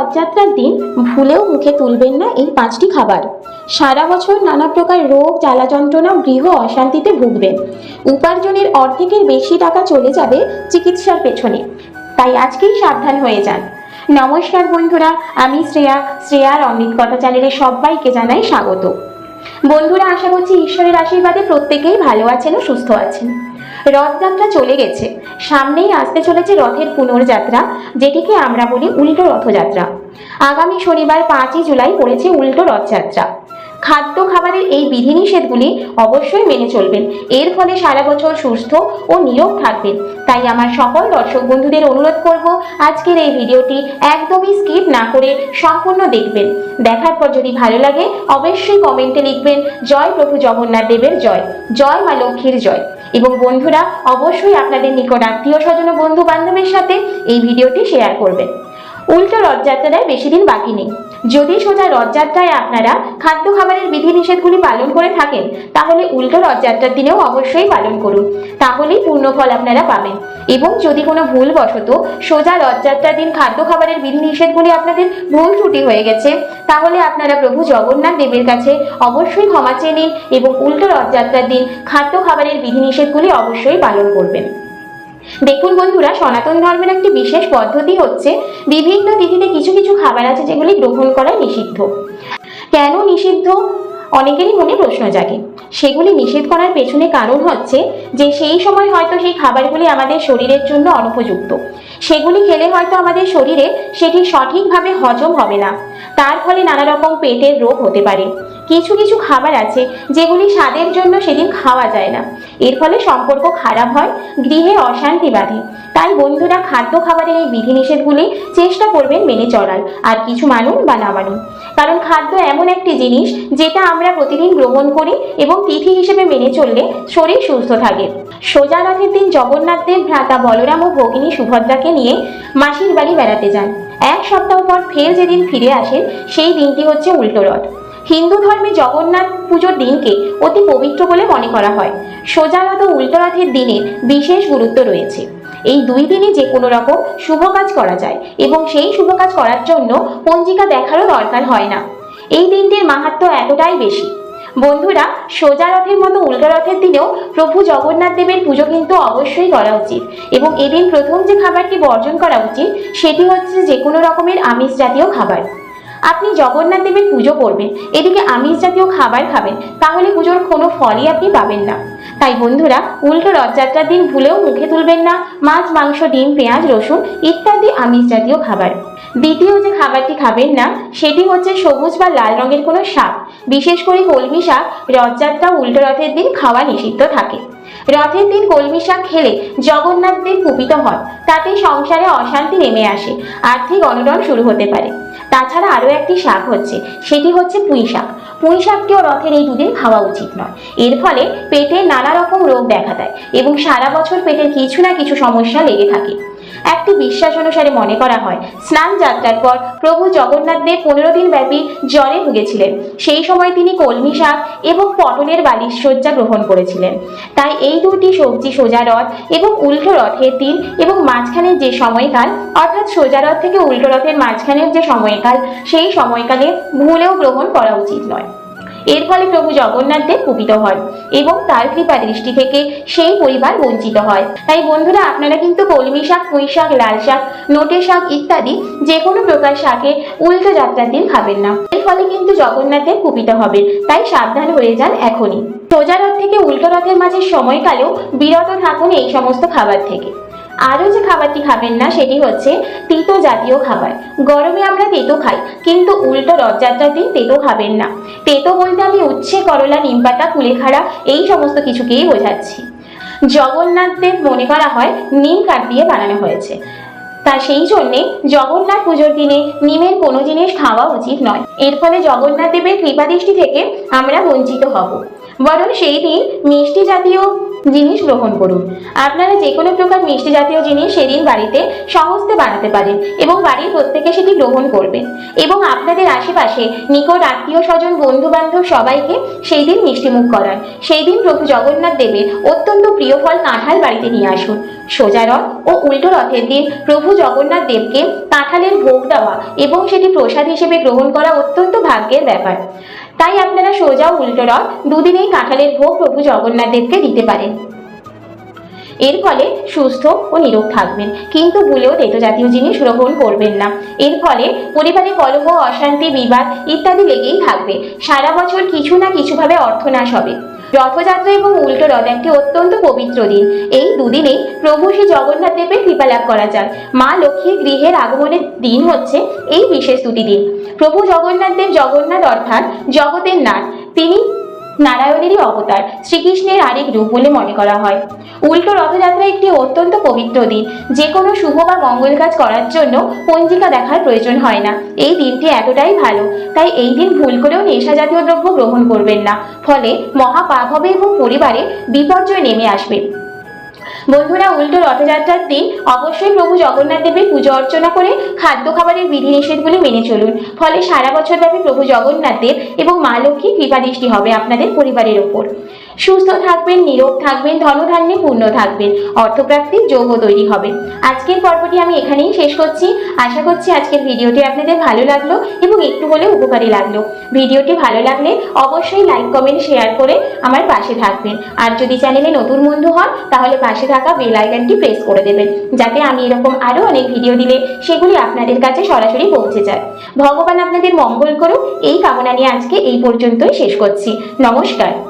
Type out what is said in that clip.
রথযাত্রার দিন ভুলেও মুখে তুলবেন না এই পাঁচটি খাবার। সারা বছর নানা প্রকার রোগ জ্বালা যন্ত্রণা গৃহ অশান্তিতে ভুগবেন। উপার্জনের অর্ধেকের বেশি টাকা চলে যাবে চিকিৎসার পেছনে। তাই আজকেই সাবধান হয়ে যান। নমস্কার বন্ধুরা, আমি শ্রেয়া। শ্রেয়ার অমৃত কথা চ্যানেলে সবাইকে জানাই স্বাগত। বন্ধুরা, আশা করছি ঈশ্বরের আশীর্বাদে প্রত্যেকেই ভালো আছেন ও সুস্থ আছেন। রথযাত্রা চলে গেছে। সামনেই আসতে চলেছে রথের পুনর্যাত্রা, যেটিকে আমরা বলি উল্টো রথযাত্রা। আগামী শনিবার পাঁচই জুলাই পড়েছে উল্টো রথযাত্রা। খাদ্য খাবারের এই বিধিনিষেধগুলি অবশ্যই মেনে চলবেন। এর ফলে সারা বছর সুস্থ ও নিরোগ থাকবেন। তাই আমার সকল দর্শক বন্ধুদের অনুরোধ করব, আজকের এই ভিডিওটি একদমই স্কিপ না করে সম্পূর্ণ দেখবেন। দেখার পর যদি ভালো লাগে, অবশ্যই কমেন্টে লিখবেন, জয় প্রভু জগন্নাথ দেবের জয়। জয় মা লক্ষ্মীর জয়। এবং বন্ধুরা, অবশ্যই আপনাদের নিকট আত্মীয় স্বজন ও বন্ধু বান্ধবের সাথে এই ভিডিওটি শেয়ার করবেন। উল্টো রথযাত্রায় বেশি দিন বাকি নেই। যদি সোজা রথযাত্রায় আপনারা খাদ্য খাবারের বিধিনিষেধগুলি পালন করে থাকেন, তাহলে উল্টো রথযাত্রার দিনেও অবশ্যই পালন করুন। তাহলেই পূর্ণ ফল আপনারা পাবেন। এবং যদি কোনো ভুলবশত সোজা রথযাত্রার দিন খাদ্য খাবারের বিধিনিষেধগুলি আপনাদের ভুল ত্রুটি হয়ে গেছে, তাহলে আপনারা প্রভু জগন্নাথ দেবের কাছে অবশ্যই ক্ষমা চেয়ে নিন এবং উল্টো রথযাত্রার দিন খাদ্য খাবারের বিধিনিষেধগুলি অবশ্যই পালন করবেন। দেখুন বন্ধুরা, সনাতন ধর্মের একটি বিশেষ পদ্ধতি হচ্ছে বিভিন্ন তিথিতে কিছু কিছু খাবার আছে যেগুলি গ্রহণ করা নিষিদ্ধ। কেন নিষিদ্ধ? অনেকেরই মনে প্রশ্ন জাগে। সেগুলি নিষেধ করার পেছনে কারণ হচ্ছে যে সেই সময় হয়তো সেই খাবারগুলি আমাদের শরীরের জন্য অনুপযুক্ত। সেগুলি খেলে হয়তো আমাদের শরীরে সেটি সঠিকভাবে হজম হবে না। তার ফলে নানা রকম পেটের রোগ হতে পারে। কিছু কিছু খাবার আছে যেগুলি স্বাদের জন্য সেদিন খাওয়া যায় না। এর ফলে সম্পর্ক খারাপ হয়, গৃহে অশান্তি বাঁধে। তাই বন্ধুরা খাদ্য খাবারের এই বিধিনিষেধগুলি চেষ্টা করবেন মেনে চলার, আর কিছু মানুন বা না মানুন। কারণ খাদ্য এমন একটি জিনিস যেটা আমরা প্রতিদিন গ্রহণ করি এবং তিথি হিসেবে মেনে চললে শরীর সুস্থ থাকে। সোজা রথের দিন জগন্নাথ দেব ভ্রাতা বলরাম ও ভগিনী সুভদ্রাকে নিয়ে মাসির বাড়ি বেড়াতে যান। এক সপ্তাহ পর ফের যেদিন ফিরে আসেন, সেই দিনটি হচ্ছে উল্টো রথ। হিন্দু ধর্মে জগন্নাথ পুজোর দিনকে অতি পবিত্র বলে মনে করা হয়। সোজা রথ ও উল্টো রথের দিনে বিশেষ গুরুত্ব রয়েছে। এই দুই দিনে যে কোনো রকম শুভ কাজ করা যায় এবং সেই শুভ কাজ করার জন্য পঞ্জিকা দেখারও দরকার হয় না। এই দিনটির মাহাত্ম্য এতটাই বেশি। বন্ধুরা, সোজা রথের মতো উল্টো রথের দিনেও প্রভু জগন্নাথ দেবের পুজো কিন্তু অবশ্যই করা উচিত এবং এদিন প্রথম যে খাবারটি বর্জন করা উচিত, সেটি হচ্ছে যে কোনো রকমের আমিষ জাতীয় খাবার। আপনি জগন্নাথ দেবের পুজো করবেন, এদিকে আমিষ জাতীয় খাবার খাবেন, তাহলে পুজোর কোনো ফলই আপনি পাবেন না। তাই বন্ধুরা, উল্টো রথযাত্রার দিন ভুলেও মুখে তুলবেন না, মাছ, মাংস, ডিম, পেঁয়াজ, রসুন ইত্যাদি আমিষ জাতীয় খাবার। দ্বিতীয় যে খাবারটি খাবেন না, সেটি হচ্ছে সবুজ বা লাল রঙের কোনো শাক। বিশেষ করে কলমি শাক রথযাত্রা উল্টো রথের দিন খাওয়া নিষিদ্ধ থাকে। রথের দিন কলমি শাক খেলে জগন্নাথ দেব কুপিত হন, তাতে সংসারে অশান্তি নেমে আসে, আর্থিক অনটন শুরু হতে পারে। তাছাড়া আরও একটি শাক হচ্ছে, সেটি হচ্ছে পুঁই শাক। পুঁই শাকটিও রথের এই দুদিন খাওয়া উচিত নয়। এর ফলে পেটে নানা রকম রোগ দেখা দেয় এবং সারা বছর পেটের কিছু না কিছু সমস্যা লেগে থাকে। একটি বিশ্বাস অনুসারে মনে করা হয়। স্নান যাত্রার পর প্রভু জগন্নাথ দেব পনেরো দিন ব্যাপী জ্বরে ভুগেছিলেন। সেই সময় তিনি কলমি শাক এবং পটলের বালিশ শয্যা গ্রহণ করেছিলেন। তাই এই দুটি সবজি সোজা রথ এবং উল্টো রথের দিন এবং মাঝখানের যে সময়কাল, অর্থাৎ সোজা রথ থেকে উল্টো রথের মাঝখানের যে সময়কাল, সেই সময়কালে ভুলেও গ্রহণ করা উচিত নয়। এর ফলে প্রভু জগন্নাথ দেব কুপিত হন এবং তার কৃপা দৃষ্টি থেকে সেই পরিবার বঞ্চিত হয়। তাই বন্ধুরা, আপনারা কিন্তু কলমি শাক, পুঁই শাক, লাল শাক, নোটে শাক ইত্যাদি যে কোনো প্রকার শাকে উল্টো যাত্রার দিন খাবেন না। এর ফলে কিন্তু জগন্নাথ দেব কুপিত হবে তাই সাবধান হয়ে যান এখনই। সোজা রথ থেকে উল্টো রথের মাঝে সময়কালেও বিরত থাকুন এই সমস্ত খাবার থেকে। আরও যে খাবারটি খাবেন না, সেটি হচ্ছে তিতো জাতীয় খাবার। গরমে আমরা তেতো খাই, কিন্তু উল্টো রথযাত্রার দিন তেতো খাবেন না। তেতো বলতে আমি উচ্ছে, করলা নিমপাতা কুলেখাড়া, এই সমস্ত কিছুকেই বোঝাচ্ছি। জগন্নাথ দেব মনে করা হয় নিম কাঠ দিয়ে বানানো হয়েছে। তা সেই জন্যে জগন্নাথ পুজোর দিনে নিমের কোনো জিনিস খাওয়া উচিত নয়। এর ফলে জগন্নাথ দেবের কৃপাদৃষ্টি থেকে আমরা বঞ্চিত হব। বরং সেই দিন মিষ্টি জাতীয় জিনিস গ্রহণ করুন। আপনারা যে কোনো প্রকার মিষ্টি জাতীয় জিনিস সেদিন বাড়িতে সহজে বানাতে পারেন এবং বাড়ির প্রত্যেকে সেটি গ্রহণ করবেন। এবং আপনাদের আশেপাশে নিকট আত্মীয় স্বজন বন্ধু বান্ধব সবাইকে সেই দিন মিষ্টিমুখ করান। সেই দিন প্রভু জগন্নাথ দেবের অত্যন্ত প্রিয় ফল কাঁঠাল বাড়িতে নিয়ে আসুন। সোজা রথ ও উল্টো রথের দিন প্রভু জগন্নাথ দেবকে কাঁঠালের ভোগ দেওয়া এবং সেটি প্রসাদ হিসেবে গ্রহণ করা অত্যন্ত ভাগ্যের ব্যাপার। তাই আপনারা সোজা উল্টো রথ দুদিনেই কাঁঠালের ভোগ প্রভু জগন্নাথ দেবকে দিতে পারেন। এর ফলে সুস্থ ও নিরোগ থাকবেন। কিন্তু ভুলেও তেতো জাতীয় জিনিস গ্রহণ করবেন না। এর ফলে পরিবারে কলহ, অশান্তি, বিবাদ ইত্যাদি লেগেই থাকবে। সারা বছর কিছু না কিছুভাবে অর্থনাশ হবে। রথযাত্রা এবং উল্টো রথ একটি অত্যন্ত পবিত্র দিন। এই দুদিনেই প্রভু শ্রী জগন্নাথ দেবের কৃপা লাভ করা যায়। মা লক্ষ্মীর গৃহের আগমনের দিন হচ্ছে এই বিশেষ দুটি দিন। প্রভু জগন্নাথ দেব জগন্নাথ অর্থাৎ জগতের নাথ। তিনি নারায়ণেরই অবতার। শ্রীকৃষ্ণের আরেক রূপ বলে মনে করা হয়। উল্টো রথযাত্রা একটি অত্যন্ত পবিত্র দিন। যে কোনো শুভ বা মঙ্গল কাজ করার জন্য পঞ্জিকা দেখার প্রয়োজন হয় না। এই দিনটি এতটাই ভালো, তাই এই দিন ভুল করেও নেশা জাতীয় দ্রব্য গ্রহণ করবেন না। ফলে মহা পাপ হবে এবং পরিবারে বিপর্যয় নেমে আসবে। বন্ধুরা, উল্টো রথযাত্রার দিন অবশ্যই প্রভু জগন্নাথ দেবের পুজো অর্চনা করে খাদ্য খাবারের বিধিনিষেধগুলি মেনে চলুন। ফলে সারা বছর ব্যাপী প্রভু জগন্নাথ দেব এবং মা লক্ষ্মী কৃপা দৃষ্টি হবে আপনাদের পরিবারের ওপর। সুস্থ থাকবেন নিরোগ থাকবেন, ধনধান্যে পূর্ণ থাকবেন। অর্থপ্রাপ্তির যোগ্য তৈরি হবে। আজকের পর্বটি আমি এখানেই শেষ করছি। আশা করছি আজকের ভিডিওটি আপনাদের ভালো লাগল এবং একটু হলেও উপকারী লাগল। ভিডিওটি ভালো লাগলে অবশ্যই লাইক, কমেন্ট, শেয়ার করে আমার পাশে থাকবেন। আর যদি চ্যানেলে নতুন বন্ধু হন, তাহলে পাশে থাকা বেল আইকনটি প্রেস করে দেবেন, যাতে আমি এরকম আরও অনেক ভিডিও দিলে সেগুলি আপনাদের কাছে সরাসরি পৌঁছে যায়। ভগবান আপনাদের মঙ্গল করুক। এই কামনা নিয়ে আজকে এই পর্যন্তই শেষ করছি। নমস্কার।